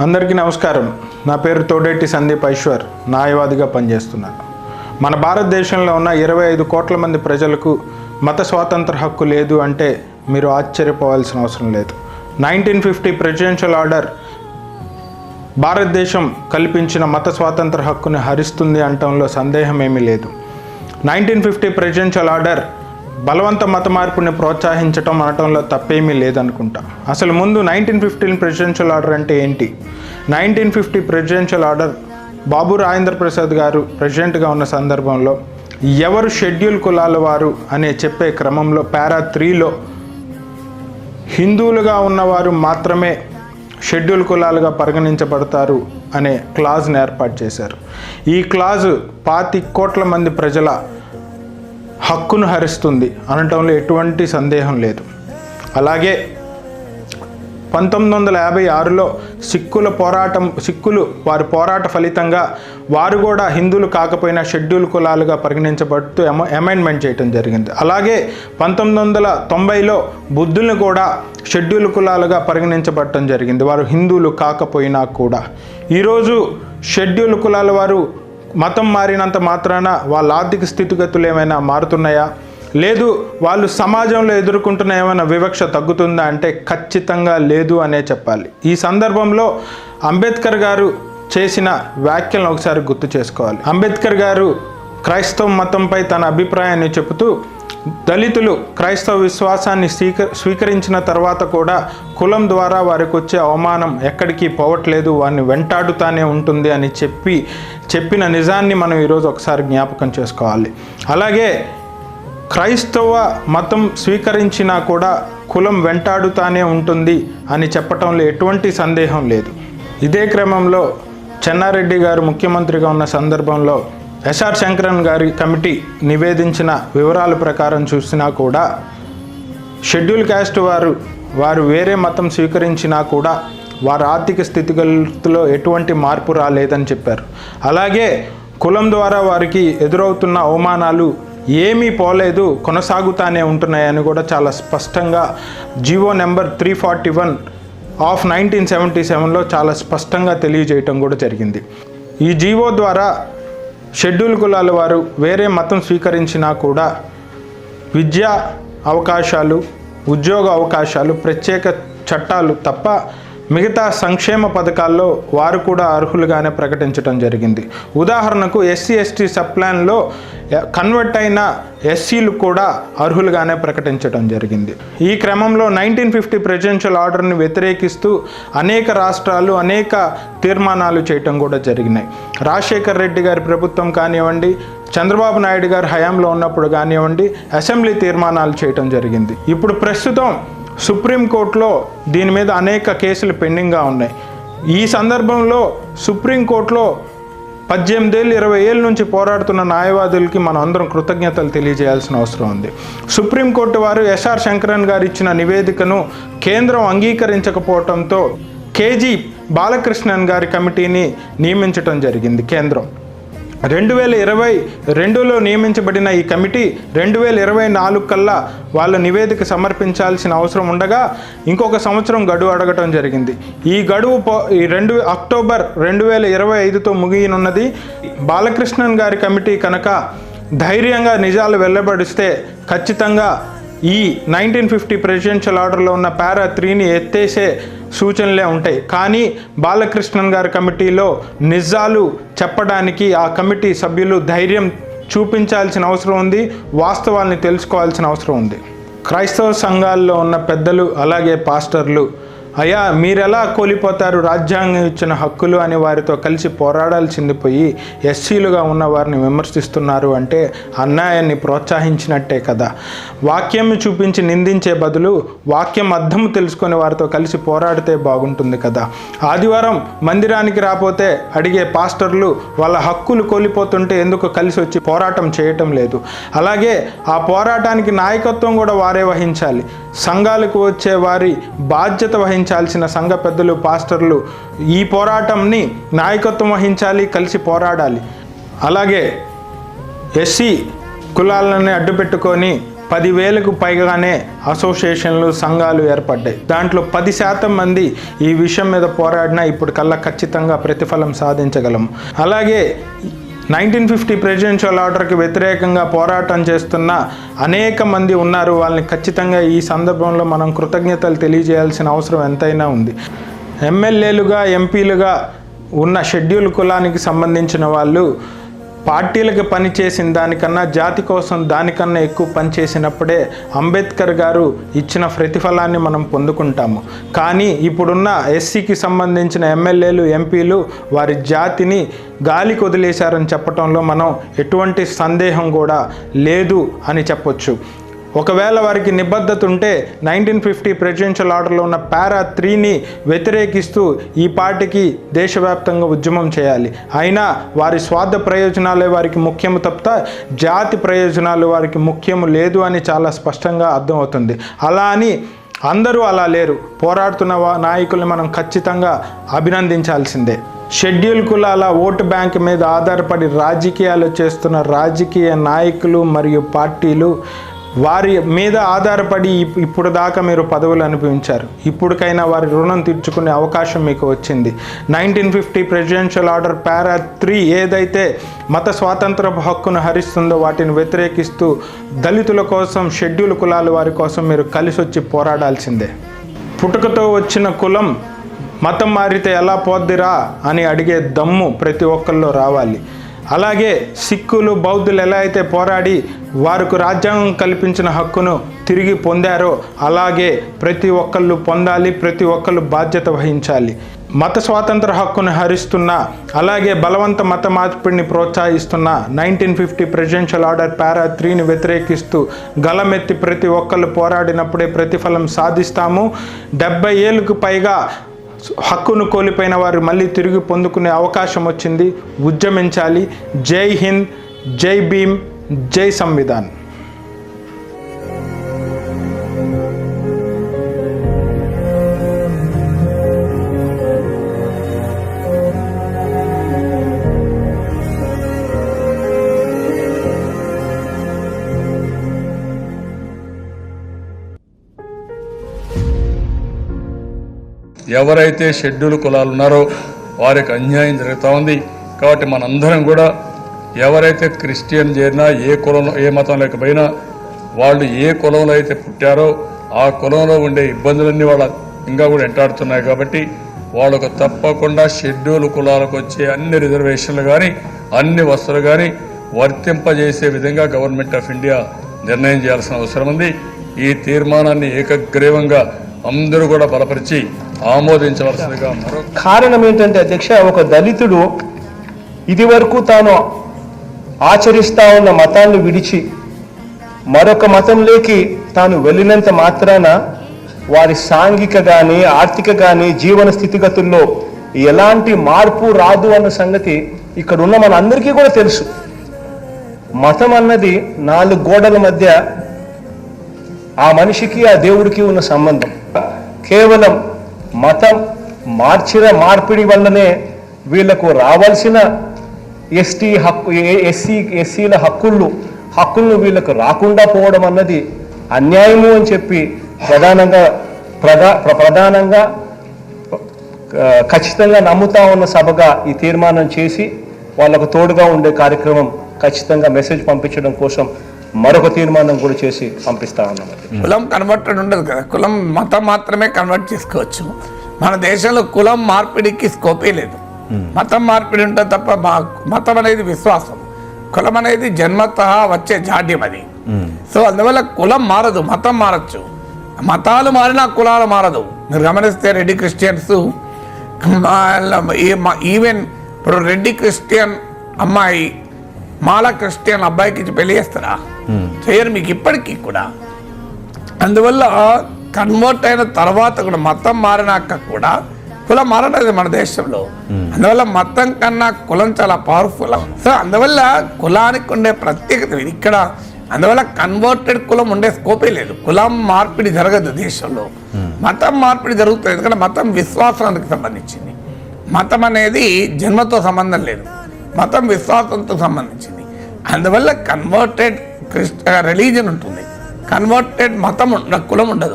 అందరికీ నమస్కారం. నా పేరు తోడేటి సందీప్ ఐశ్వర్. న్యాయవాదిగా పనిచేస్తున్నాను. మన భారతదేశంలో ఉన్న ఇరవై ఐదు కోట్ల మంది ప్రజలకు మత స్వాతంత్ర హక్కు లేదు అంటే మీరు ఆశ్చర్యపోవాల్సిన అవసరం లేదు. నైన్టీన్ ఫిఫ్టీ ప్రెసిడెన్షియల్ ఆర్డర్ భారతదేశం కల్పించిన మత స్వాతంత్ర హక్కును హరిస్తుంది అంటంలో సందేహం ఏమీ లేదు. నైన్టీన్ ఫిఫ్టీ ప్రెసిడెన్షియల్ ఆర్డర్ బలవంత మత మార్పుని ప్రోత్సహించటం అనటంలో తప్పేమీ లేదనుకుంటా. అసలు ముందు నైన్టీన్ ఫిఫ్టీన్ ప్రెసిడెన్షియల్ ఆర్డర్ అంటే ఏంటి? Nineteen fifty presidential order Babu Rajendra Prasad garu ప్రెసిడెంట్గా ఉన్న సందర్భంలో ఎవరు షెడ్యూల్ కులాల వారు అనే చెప్పే క్రమంలో పారా త్రీలో హిందువులుగా ఉన్నవారు మాత్రమే షెడ్యూల్ కులాలుగా పరిగణించబడతారు అనే క్లాజ్ని ఏర్పాటు చేశారు. ఈ క్లాజు పాతి కోట్ల మంది ప్రజల హక్కును హరిస్తుంది అనటంలో ఎటువంటి సందేహం లేదు. అలాగే పంతొమ్మిది వందల యాభై ఆరులో సిక్కుల పోరాటం సిక్కులు వారి పోరాట ఫలితంగా వారు కూడా హిందువులు కాకపోయినా షెడ్యూల్ కులాలుగా పరిగణించబడుతూ ఎమ అమెండ్మెంట్ చేయడం జరిగింది. అలాగే పంతొమ్మిది వందల తొంభైలో బుద్ధుల్ని కూడా షెడ్యూల్ కులాలుగా పరిగణించబడటం జరిగింది. వారు హిందువులు కాకపోయినా కూడా. ఈరోజు షెడ్యూల్ కులాల వారు మతం మారినంత మాత్రాన వాళ్ళ ఆర్థిక స్థితిగతులు ఏమైనా మారుతున్నాయా? లేదు వాళ్ళు సమాజంలో ఎదుర్కొంటున్న ఏమైనా వివక్ష తగ్గుతుందా అంటే ఖచ్చితంగా లేదు అనే చెప్పాలి. ఈ సందర్భంలో అంబేద్కర్ గారు చేసిన వ్యాఖ్యలను ఒకసారి గుర్తు చేసుకోవాలి. అంబేద్కర్ గారు క్రైస్తవ మతంపై తన అభిప్రాయాన్ని చెబుతూ దళితులు క్రైస్తవ విశ్వాసాన్ని స్వీక స్వీకరించిన తర్వాత కూడా కులం ద్వారా వారికి వచ్చే అవమానం ఎక్కడికి పోవట్లేదు వారిని వెంటాడుతానే ఉంటుంది అని చెప్పి చెప్పిన నిజాన్ని మనం ఈరోజు ఒకసారి జ్ఞాపకం చేసుకోవాలి. అలాగే క్రైస్తవ మతం స్వీకరించినా కూడా కులం వెంటాడుతానే ఉంటుంది అని చెప్పటంలో ఎటువంటి సందేహం లేదు. ఇదే క్రమంలో చెన్నారెడ్డి గారు ముఖ్యమంత్రిగా ఉన్న సందర్భంలో ఎస్ఆర్ శంకరన్ గారి కమిటీ నివేదించిన వివరాల ప్రకారం చూసినా కూడా షెడ్యూల్ క్యాస్ట్ వారు వారు వేరే మతం స్వీకరించినా కూడా వారి ఆర్థిక స్థితిగతుల్లో ఎటువంటి మార్పు రాలేదని చెప్పారు. అలాగే కులం ద్వారా వారికి ఎదురవుతున్న అవమానాలు ఏమీ పోలేదు కొనసాగుతానే ఉంటున్నాయని కూడా చాలా స్పష్టంగా GO number three forty one of nineteen seventy సెవెన్లో చాలా స్పష్టంగా తెలియజేయటం కూడా జరిగింది. ఈ జీవో ద్వారా షెడ్యూల్ కులాల వారు వేరే మతం స్వీకరించినా కూడా విద్యా అవకాశాలు ఉద్యోగ అవకాశాలు ప్రత్యేక చట్టాలు తప్ప మిగతా సంక్షేమ పథకాల్లో వారు కూడా అర్హులుగానే ప్రకటించడం జరిగింది. ఉదాహరణకు ఎస్సీ ఎస్టీ సబ్ ప్లాన్లో కన్వర్ట్ అయిన ఎస్సీలు కూడా అర్హులుగానే ప్రకటించడం జరిగింది. ఈ క్రమంలో నైన్టీన్ ఫిఫ్టీ ప్రెసిడెన్షియల్ ఆర్డర్ని వ్యతిరేకిస్తూ అనేక రాష్ట్రాలు అనేక తీర్మానాలు చేయటం కూడా జరిగినాయి. రాజశేఖర్ రెడ్డి గారి ప్రభుత్వం కానివ్వండి చంద్రబాబు నాయుడు గారు హయాంలో ఉన్నప్పుడు కానివ్వండి అసెంబ్లీ తీర్మానాలు చేయటం జరిగింది. ఇప్పుడు ప్రస్తుతం సుప్రీంకోర్టులో దీని మీద అనేక కేసులు పెండింగ్గా ఉన్నాయి. ఈ సందర్భంలో సుప్రీంకోర్టులో పద్దెనిమిదేళ్ళు ఇరవై ఏళ్ళ నుంచి పోరాడుతున్న న్యాయవాదులకి మనం అందరం కృతజ్ఞతలు తెలియజేయాల్సిన అవసరం ఉంది. సుప్రీంకోర్టు వారు ఎస్ఆర్ శంకరన్ గారు ఇచ్చిన నివేదికను కేంద్రం అంగీకరించకపోవడంతో కేజీ బాలకృష్ణన్ గారి కమిటీని నియమించడం జరిగింది కేంద్రం. రెండు వేల ఇరవై రెండులో నియమించబడిన ఈ కమిటీ రెండు వేల ఇరవై నాలుగు కల్లా వాళ్ళ నివేదిక సమర్పించాల్సిన అవసరం ఉండగా ఇంకొక సంవత్సరం గడువు అడగటం జరిగింది. ఈ గడువు ఈ రెండు అక్టోబర్ రెండు వేల ఇరవై ఐదుతో ముగియనున్నది. బాలకృష్ణన్ గారి కమిటీ కనుక ధైర్యంగా నిజాలు వెళ్ళబడిస్తే ఖచ్చితంగా ఈ నైన్టీన్ ఫిఫ్టీ ప్రెసిడెన్షియల్ ఆర్డర్లో ఉన్న పారా త్రీని ఎత్తేసే సూచనలే ఉంటాయి. కానీ బాలకృష్ణన్ గారి కమిటీలో నిజాలు చెప్పడానికి ఆ కమిటీ సభ్యులు ధైర్యం చూపించాల్సిన అవసరం ఉంది. వాస్తవాల్ని తెలుసుకోవాల్సిన అవసరం ఉంది. క్రైస్తవ సంఘాల్లో ఉన్న పెద్దలు అలాగే పాస్టర్లు అయ్యా మీరెలా కోల్పోతారు? రాజ్యాంగం ఇచ్చిన హక్కులు అని వారితో కలిసి పోరాడాల్సింది పోయి ఎస్సీలుగా ఉన్న వారిని విమర్శిస్తున్నారు అంటే అన్యాయాన్ని ప్రోత్సహించినట్టే కదా. వాక్యం చూపించి నిందించే బదులు వాక్యం అర్థం తెలుసుకొని వారితో కలిసి పోరాడితే బాగుంటుంది కదా. ఆదివారం మందిరానికి రాపోతే అడిగే పాస్టర్లు వాళ్ళ హక్కులు కోల్పోతుంటే ఎందుకు కలిసి వచ్చి పోరాటం చేయటం లేదు? అలాగే ఆ పోరాటానికి నాయకత్వం కూడా వారే వహించాలి. సంఘాలకు వచ్చే వారి బాధ్యత వహించాల్సిన సంఘ పెద్దలు పాస్టర్లు ఈ పోరాటంని నాయకత్వం వహించాలి కలిసి పోరాడాలి. అలాగే ఎస్సీ కులాలని అడ్డుపెట్టుకొని పదివేలకు పైగానే అసోసియేషన్లు సంఘాలు ఏర్పడ్డాయి. దాంట్లో పది శాతం మంది ఈ విషయం మీద పోరాడినా ఇప్పుడు కల్లా ఖచ్చితంగా ప్రతిఫలం సాధించగలము. అలాగే నైన్టీన్ ఫిఫ్టీ ప్రెసిడెన్షియల్ ఆర్డర్కి వ్యతిరేకంగా పోరాటం చేస్తున్న అనేక మంది ఉన్నారు. వాళ్ళని ఖచ్చితంగా ఈ సందర్భంలో మనం కృతజ్ఞతలు తెలియజేయాల్సిన అవసరం ఎంతైనా ఉంది. ఎమ్మెల్యేలుగా ఎంపీలుగా ఉన్న షెడ్యూల్ కులానికి సంబంధించిన వాళ్ళు పార్టీలకు పనిచేసిన దానికన్నా జాతి కోసం దానికన్నా ఎక్కువ పనిచేసినప్పుడే అంబేద్కర్ గారు ఇచ్చిన ప్రతిఫలాన్ని మనం పొందుకుంటాము. కానీ ఇప్పుడున్న ఎస్సీకి సంబంధించిన ఎమ్మెల్యేలు ఎంపీలు వారి జాతిని గాలికి వదిలేశారని చెప్పడంలో మనం ఎటువంటి సందేహం కూడా లేదు అని చెప్పొచ్చు. ఒకవేళ వారికి నిబద్ధత ఉంటే నైన్టీన్ ఫిఫ్టీ ప్రెసిడెన్షియల్ ఆర్డర్లో ఉన్న పారా త్రీని వ్యతిరేకిస్తూ ఈ పార్టీకి దేశవ్యాప్తంగా ఉద్యమం చేయాలి. అయినా వారి స్వార్థ ప్రయోజనాలే వారికి ముఖ్యము తప్ప జాతి ప్రయోజనాలు వారికి ముఖ్యము లేదు అని చాలా స్పష్టంగా అర్థమవుతుంది. అలా అని అందరూ అలా లేరు. పోరాడుతున్న నాయకుల్ని మనం ఖచ్చితంగా అభినందించాల్సిందే. షెడ్యూల్ కులాల ఓటు బ్యాంక్ మీద ఆధారపడి రాజకీయాలు చేస్తున్న రాజకీయ నాయకులు మరియు పార్టీలు వారి మీద ఆధారపడి ఇప్- ఇప్పుడు దాకా మీరు పదవులు అనుభవించారు. ఇప్పటికైనా వారి రుణం తీర్చుకునే అవకాశం మీకు వచ్చింది. Nineteen fifty presidential order para three ఏదైతే మత స్వాతంత్ర హక్కును హరిస్తుందో వాటిని వ్యతిరేకిస్తూ దళితుల కోసం షెడ్యూల్ కులాల వారి కోసం మీరు కలిసి వచ్చి పోరాడాల్సిందే. పుట్టుకతో వచ్చిన కులం మతం మారితే ఎలా పోద్దిరా అని అడిగే దమ్ము ప్రతి ఒక్కరిలో రావాలి. అలాగే సిక్కులు బౌద్ధులు ఎలా అయితే పోరాడి వారికి రాజ్యాంగం కల్పించిన హక్కును తిరిగి పొందారో అలాగే ప్రతి ఒక్కళ్ళు పొందాలి ప్రతి ఒక్కళ్ళు బాధ్యత వహించాలి. మత స్వాతంత్ర హక్కును హరిస్తున్న అలాగే బలవంత మత మార్పిడిని ప్రోత్సహిస్తున్న nineteen fifty presidential order para త్రీని వ్యతిరేకిస్తూ గలమెత్తి ప్రతి ఒక్కళ్ళు పోరాడినప్పుడే ప్రతిఫలం సాధిస్తాము. డెబ్బై ఏళ్ళకు పైగా హక్కును కోల్పోయిన వారు మళ్ళీ తిరిగి పొందుకునే అవకాశం వచ్చింది. ఉద్యమించాలి. జై హింద్ జై భీమ్ జై సంవిధాన్. ఎవరైతే షెడ్యూల్ కులాలు ఉన్నారో వారికి అన్యాయం జరుగుతూ ఉంది. కాబట్టి మనందరం కూడా ఎవరైతే క్రిస్టియన్ చేరినా ఏ కులంలో ఏ మతం లేకపోయినా వాళ్ళు ఏ కులంలో అయితే పుట్టారో ఆ కులంలో ఉండే ఇబ్బందులన్నీ వాళ్ళ ఇంకా కూడా ఎంటాడుతున్నాయి కాబట్టి వాళ్ళకు తప్పకుండా షెడ్యూల్ కులాలకు వచ్చే అన్ని రిజర్వేషన్లు కానీ అన్ని వస్తువులు కానీ వర్తింపజేసే విధంగా గవర్నమెంట్ ఆఫ్ ఇండియా నిర్ణయం చేయాల్సిన అవసరం ఉంది. ఈ తీర్మానాన్ని ఏకగ్రీవంగా అందరూ కూడా బలపరిచి ఆమోదించవలసిందిగా మరో కారణం ఏంటంటే అధ్యక్ష ఒక దళితుడు ఇది వరకు తాను ఆచరిస్తా ఉన్న మతాన్ని విడిచి మరొక మతంలోకి తాను వెళ్ళినంత మాత్రాన వారి సాంఘిక కానీ ఆర్థిక కానీ జీవన స్థితిగతుల్లో ఎలాంటి మార్పు రాదు అన్న సంగతి ఇక్కడ ఉన్న మన అందరికీ కూడా తెలుసు. మతం అన్నది నాలుగు గోడల మధ్య ఆ మనిషికి ఆ దేవుడికి ఉన్న సంబంధం. కేవలం మతం మార్చిన మార్పిడి వల్లనే వీళ్ళకు రావాల్సిన ఎస్టీ హక్కు ఎస్సీ ఎస్సీల హక్కులు హక్కులను వీళ్ళకు రాకుండా పోవడం అన్నది అన్యాయము అని చెప్పి ప్రధానంగా ప్రధా ప్రధానంగా ఖచ్చితంగా నమ్ముతా ఉన్న సభగా ఈ తీర్మానం చేసి వాళ్ళకు తోడుగా ఉండే కార్యక్రమం ఖచ్చితంగా మెసేజ్ పంపించడం కోసం మరొక తీర్మానం కూడా చేసి పంపిస్తా ఉన్నాం. కులం కన్వర్టెడ్ ఉండదు కదా. కులం మతం మాత్రమే కన్వర్ట్ చేసుకోవచ్చు. మన దేశంలో కులం మార్పిడికి స్కోపే లేదు. మతం మార్పిడి ఉంటుంది తప్ప మా- మతం అనేది విశ్వాసం. కులం అనేది జన్మత వచ్చే జాడ్యం అది. సో అందువల్ల కులం మారదు మతం మారచ్చు. మతాలు మారినా కులాలు మారదు. మీరు గమనిస్తే రెడ్డి క్రిస్టియన్స్ ఈవెన్ ఇప్పుడు రెడ్డి క్రిస్టియన్ అమ్మాయి మాల క్రిస్టియన్ అబ్బాయికి ఇచ్చి పెళ్ళి చేస్తారా? చేయరు మీకు ఇప్పటికీ కూడా. అందువల్ల కన్వర్ట్ అయిన తర్వాత కూడా మతం మారినాక కూడా కులం మారలేదు మన దేశంలో. అందువల్ల మతం కన్నా కులం చాలా పవర్ఫుల్ సో అందువల్ల కులానికి ఉండే ప్రత్యేకత. ఇక్కడ. అందువల్ల కన్వర్టెడ్ కులం ఉండే స్కోపే లేదు. కులం మార్పిడి జరగదు దేశంలో. మతం మార్పిడి జరుగుతుంది. ఎందుకంటే మతం విశ్వాసానికి సంబంధించింది. మతం అనేది జన్మతో సంబంధం లేదు. మతం విశ్వాసంతో సంబంధించింది. అందువల్ల కన్వర్టెడ్ క్రిస్ట రిలీజన్ ఉంటుంది. కన్వర్టెడ్ మతం ఉండ కులం ఉండదు.